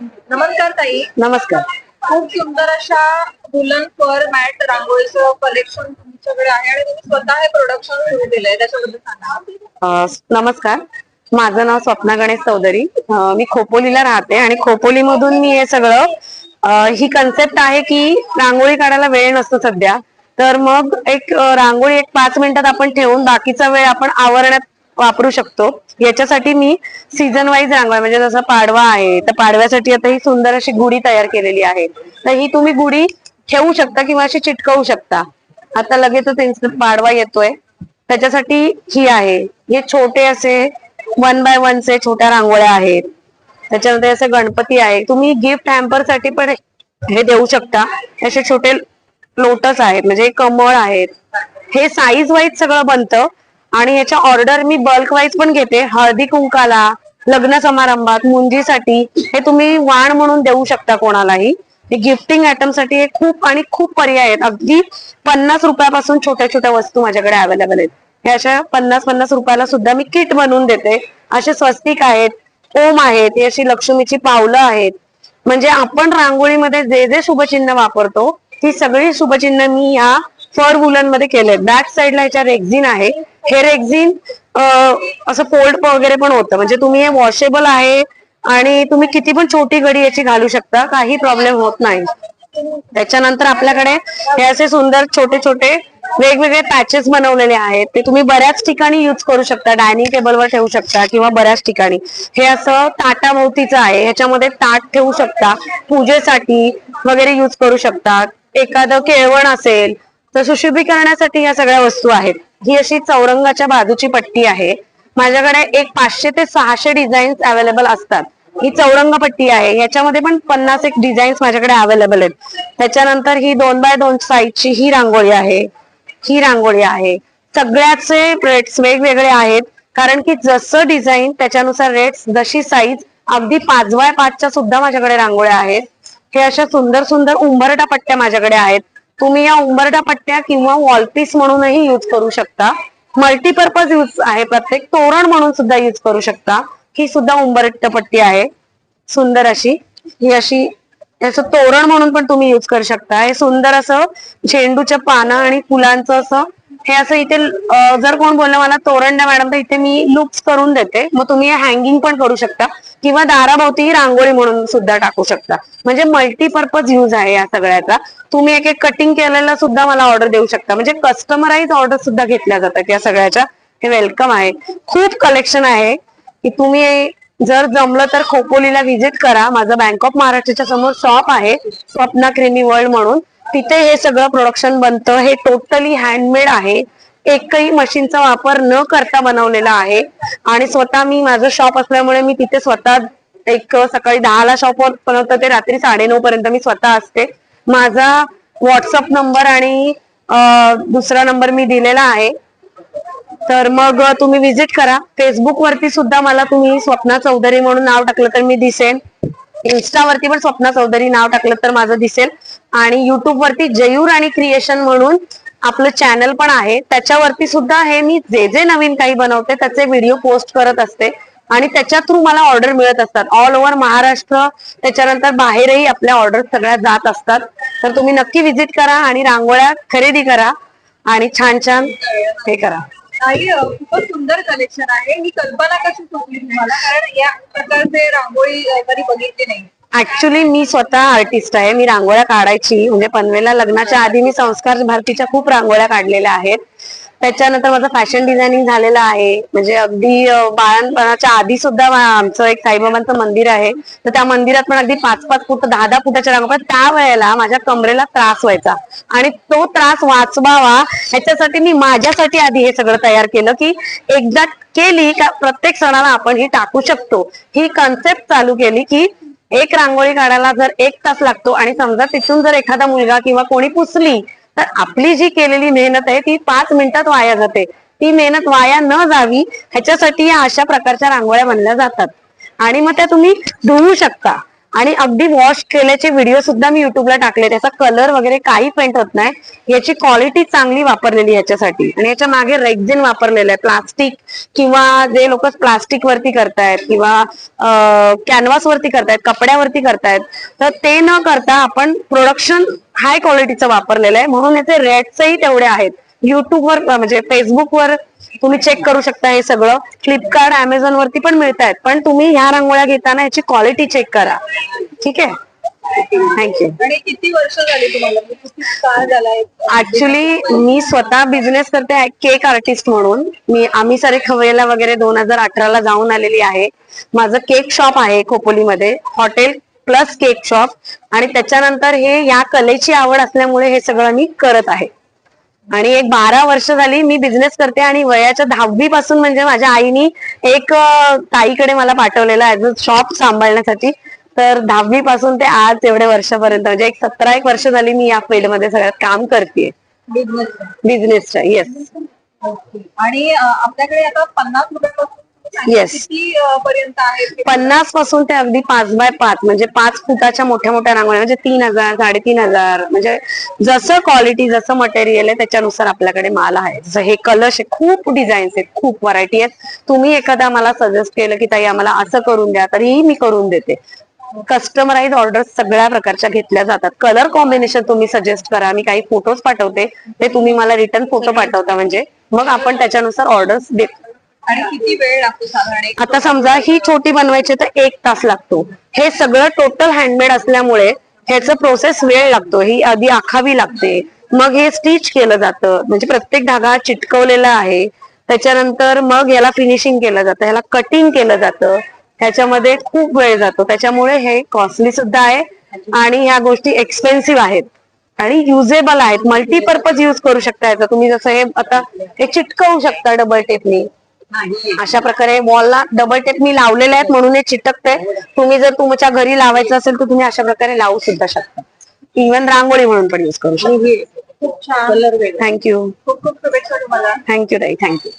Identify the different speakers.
Speaker 1: नमस्कार ताई.
Speaker 2: नमस्कार.
Speaker 1: खूप सुंदर अशा वुलन फर मॅट रांगोळीचं कलेक्शन तुमच्याकडे आहे आणि तुम्ही स्वतः हे प्रोडक्शन सुरू केलंय त्याच्याबद्दल सांगा.
Speaker 2: नमस्कार. माझं नाव स्वप्ना गणेश चौधरी. मी खोपोलीला राहते आणि खोपोलीमधून मी हे सगळं ही कन्सेप्ट आहे की रांगोळी काढायला वेळ नसतो सध्या. तर मग एक रांगोळी एक पाच मिनिटात आपण ठेवून बाकीचा वेळ आपण आवरण्यात वापरू शकतो. याच्यासाठी मी सीझन वाईज रांगोळ्या म्हणजे जसं पाडवा आहे तर पाडव्यासाठी आता ही सुंदर अशी गुढी तयार केलेली आहे. तर ही तुम्ही गुढी ठेवू शकता किंवा अशी चिटकवू शकता. आता लगेचच पाडवा येतोय. त्याच्यासाठी ही आहे. हे छोटे असे वन बाय वनचे छोट्या रांगोळ्या आहेत. त्याच्यामध्ये असे गणपती आहे. तुम्ही गिफ्ट हॅम्परसाठी पण हे देऊ शकता. असे छोटे लोटस आहेत म्हणजे कमळ आहेत. हे साईज वाईज सगळं बनतं. आणि याच्या ऑर्डर मी बल्क वाईज पण घेते. हळदी कुंकाला लग्न समारंभात मुंजीसाठी हे तुम्ही वाण म्हणून देऊ शकता कोणालाही. गिफ्टिंग आयटमसाठी हे खूप आणि खूप पर्याय आहेत. अगदी पन्नास रुपयापासून छोट्या छोट्या वस्तू माझ्याकडे अवेलेबल आहेत. हे अशा पन्नास पन्नास रुपयाला सुद्धा मी किट बनवून देते. असे स्वस्तिक आहेत ओम आहेत ही अशी लक्ष्मीची पावलं आहेत. म्हणजे आपण रांगोळीमध्ये जे जे शुभचिन्ह वापरतो ती सगळी शुभचिन्ह मी या फर वुलनमध्ये केले बॅक साईडला ह्याच्या रेक्झिन आहे. हे रेक्झिन असं फोल्ड वगैरे पण होतं. म्हणजे तुम्ही हे वॉशेबल आहे आणि तुम्ही किती पण छोटी घडी याची घालू शकता काही प्रॉब्लेम होत नाही. त्याच्यानंतर आपल्याकडे हे असे सुंदर छोटे छोटे वेगवेगळे पॅचेस बनवलेले आहेत. ते तुम्ही बऱ्याच ठिकाणी युज करू शकता. डायनिंग टेबलवर ठेवू शकता किंवा बऱ्याच ठिकाणी. हे असं ताटाभोवतीचं आहे. ह्याच्यामध्ये ताट ठेवू शकता. पूजेसाठी वगैरे युज करू शकता. एखादं केळवण असेल तर सुशोभीकरणासाठी या सगळ्या वस्तू आहेत. ही अशी चौरंगाच्या बाजूची पट्टी आहे. माझ्याकडे एक पाचशे ते सहाशे डिझाईन्स अवेलेबल असतात. ही चौरंग पट्टी आहे. याच्यामध्ये पण पन्नास एक डिझाईन्स माझ्याकडे अवेलेबल आहेत. त्याच्यानंतर ही दोन बाय दोन साईजची ही रांगोळी आहे. ही रांगोळी आहे. सगळ्याचे रेट्स वेगवेगळे आहेत. कारण की जसं डिझाईन त्याच्यानुसार रेट्स जशी साईज अगदी पाच बाय पाचच्या सुद्धा माझ्याकडे रांगोळ्या आहेत. हे अशा सुंदर सुंदर उंबरटा पट्ट्या माझ्याकडे आहेत. तुम्ही या उंबरडा पट्ट्या किंवा वॉलपीस म्हणूनही युज करू शकता. मल्टीपर्पज यूज आहे प्रत्येक. तोरण म्हणून सुद्धा युज करू शकता. ही सुद्धा उंबरट पट्टी आहे. सुंदर अशी. ही अशी याचं तोरण म्हणून पण तुम्ही युज करू शकता. हे सुंदर असं झेंडूच्या पानं आणि फुलांचं असं हे असं इथे जर कोण बोललं मला तोरण द्या मॅडम तर इथे मी लुप्स करून देते. मग तुम्ही हँगिंग पण करू शकता. किंवा दाराभोवती रांगोळी म्हणून सुद्धा टाकू शकता. म्हणजे मल्टीपर्पज यूज आहे या सगळ्याचा. तुम्ही एक एक कटिंग केलेला सुद्धा मला ऑर्डर देऊ शकता. म्हणजे कस्टमराईज ऑर्डर सुद्धा घेतल्या जातात या सगळ्याच्या. हे वेलकम आहे. खूप कलेक्शन आहे. की तुम्ही जर जमलं तर खोपोलीला व्हिजिट करा. माझं बँक ऑफ महाराष्ट्राच्या समोर शॉप आहे. स्वप्ना क्रिमी वर्ल्ड म्हणून. तिथे हे सगळं प्रोडक्शन बनतं. हे टोटली हँडमेड आहे. एकही मशीनचा वापर न करता बनवलेला आहे. आणि स्वतः मी माझं शॉप असल्यामुळे मी तिथे स्वतः एक सकाळी दहाला शॉप बनवतं. ते रात्री साडेनऊ पर्यंत मी स्वतः असते. माझा व्हॉट्सअप नंबर आणि दुसरा नंबर मी दिलेला आहे. तर मग तुम्ही विजिट करा. फेसबुक वरती सुद्धा मला तुम्ही स्वप्ना चौधरी म्हणून नाव टाकलं तर मी दिसेन. इन्स्टावरती पण स्वप्ना चौधरी नाव टाकलं तर माझं दिसेल. आणि युट्यूब वरती जयूर आणि क्रिएशन म्हणून आपलं चॅनल पण आहे. त्याच्यावरती सुद्धा हे मी जे जे नवीन काही बनवते त्याचे व्हिडिओ पोस्ट करत असते. आणि त्याच्या थ्रू मला ऑर्डर मिळत असतात. ऑल ओव्हर महाराष्ट्र त्याच्यानंतर बाहेरही आपल्या ऑर्डर सगळ्या जात असतात. तर तुम्ही नक्की व्हिजिट करा आणि रांगोळ्या खरेदी करा आणि छान छान हे करा.
Speaker 1: खूपच सुंदर कलेक्शन आहे. ही कल्पना कशी सुचली तुम्हाला? कारण या प्रकारचे रांगोळी कधी बघितली नाही.
Speaker 2: ऍक्च्युली मी स्वतः आर्टिस्ट आहे. मी रांगोळ्या काढायची. म्हणजे पनवेलला लग्नाच्या आधी मी संस्कार भारतीच्या खूप रांगोळ्या काढलेल्या आहेत. त्याच्यानंतर माझं फॅशन डिझायनिंग झालेलं आहे. म्हणजे अगदी बाळणपणाच्या आधी सुद्धा आमचं एक साईबाबांचं मंदिर आहे. तर त्या मंदिरात पण अगदी पाच पाच फूट दहा दहा फुटाच्या रांगोळ्या त्या वेळेला माझ्या कमरेला त्रास व्हायचा. आणि तो त्रास वाचवावा ह्याच्यासाठी मी माझ्यासाठी आधी हे सगळं तयार केलं की एकदा केली का प्रत्येक सणाला आपण ही टाकू शकतो. ही कन्सेप्ट चालू केली की एक रांगोळी काढायला जर एक तास लागतो आणि समजा तिथून जर एखादा मुलगा किंवा कोणी पुसली तर आपली जी केलेली मेहनत आहे ती पाच मिनिटात वाया जाते. ती मेहनत वाया न जावी ह्याच्यासाठी या अशा प्रकारच्या रांगोळ्या बनल्या जातात. आणि मग त्या तुम्ही धुवू शकता. आणि अगदी वॉश केल्याचे व्हिडिओ सुद्धा मी युट्यूबला टाकले. त्याचा कलर वगैरे काही पेंट होत नाही. याची क्वालिटी चांगली वापरलेली याच्यासाठी. आणि याच्या मागे रेक्झिन वापरलेलं आहे. प्लास्टिक किंवा जे लोक प्लास्टिक वरती करतायत किंवा कॅनव्हास वरती करतायत कपड्यावरती करतायत तर ते न करता आपण प्रोडक्शन हाय क्वालिटीचं वापरलेलं आहे. म्हणून याचे रेट्सही तेवढे आहेत. युट्यूबवर म्हणजे फेसबुकवर तुम्ही चेक करू शकता हे सगळं. फ्लिपकार्ट अमेझॉन वरती पण मिळत आहेत पण तुम्ही ह्या रांगोळ्या घेताना याची क्वालिटी चेक करा. ठीक आहे? थँक्यू
Speaker 1: आणि किती वर्ष झाली तुम्हाला? म्हणजे
Speaker 2: ऍक्च्युली मी स्वतः बिझनेस करते केक आर्टिस्ट म्हणून. मी आम्ही सारे खवयला वगैरे दोन हजार अठराला जाऊन आलेली आहे. माझं केक शॉप आहे खोपोलीमध्ये. हॉटेल प्लस केक शॉप आणि त्याच्यानंतर हे या कलेची आवड असल्यामुळे हे सगळं मी करत आहे. आणि एक बारा वर्ष झाली मी बिझनेस करते आणि वयाच्या दहावी पासून म्हणजे माझ्या आईनी एक ताईकडे मला पाठवलेलं ऍज अ शॉप सांभाळण्यासाठी. तर दहावी पासून ते आज एवढ्या वर्षापर्यंत म्हणजे एक सतरा एक वर्ष झाली मी या फील्डमध्ये सगळ्यात काम करते
Speaker 1: बिझनेस
Speaker 2: बिझनेसच्या येस
Speaker 1: आणि आपल्याकडे आता पन्नास किती अं, पर्यंत
Speaker 2: पन्नासपासून ते अगदी पाच बाय पाच म्हणजे पाच फुटाच्या मोठ्या मोठ्या रांगोळ्या म्हणजे तीन हजार साडेतीन हजार म्हणजे जसं क्वालिटी जसं मटेरियल आहे त्याच्यानुसार आपल्याकडे माल आहे. जसं हे कलश आहे खूप डिझाईन्स आहेत खूप व्हरायटी आहेत. तुम्ही एखादा मला सजेस्ट केलं की ताई आम्हाला असं करून द्या तरीही मी करून देते. कस्टमराईज ऑर्डर सगळ्या प्रकारच्या घेतल्या जातात. कलर कॉम्बिनेशन तुम्ही सजेस्ट करा मी काही फोटोज पाठवते ते तुम्ही मला रिटर्न फोटो पाठवता म्हणजे मग आपण त्याच्यानुसार ऑर्डर्स देतो.
Speaker 1: आणि किती वेळ लागतो साधारण
Speaker 2: आता समजा ही छोटी बनवायची तर एक तास लागतो. हे सगळं टोटल हँडमेड असल्यामुळे ह्याचं प्रोसेस वेळ लागतो. ही आधी आखावी लागते. मग हे स्टिच केलं जातं. म्हणजे प्रत्येक धागा चिटकवलेला आहे. त्याच्यानंतर मग याला फिनिशिंग केलं जातं. ह्याला कटिंग केलं जातं. ह्याच्यामध्ये खूप वेळ जातो. त्याच्यामुळे हे कॉस्टली सुद्धा आहे आणि ह्या गोष्टी एक्सपेन्सिव्ह आहेत. आणि युजेबल आहेत. मल्टीपर्पज युज करू शकता याचा. तुम्ही जसं हे आता हे चिटकवू शकता डबल टेपनी
Speaker 1: नाही
Speaker 2: अशा प्रकारे वॉलला डबल टेप मी लावलेले आहेत म्हणून हे चिटकते तुम्ही जर तुमच्या घरी लावायचं असेल तर तुम्ही अशा प्रकारे लावू सुद्धा शकता. इव्हन रांगोळी म्हणून पण युज करू शकता.
Speaker 1: खूप छान.
Speaker 2: थँक्यू
Speaker 1: खूप खूप शुभेच्छा तुम्हाला.
Speaker 2: थँक्यू ताई. थँक्यू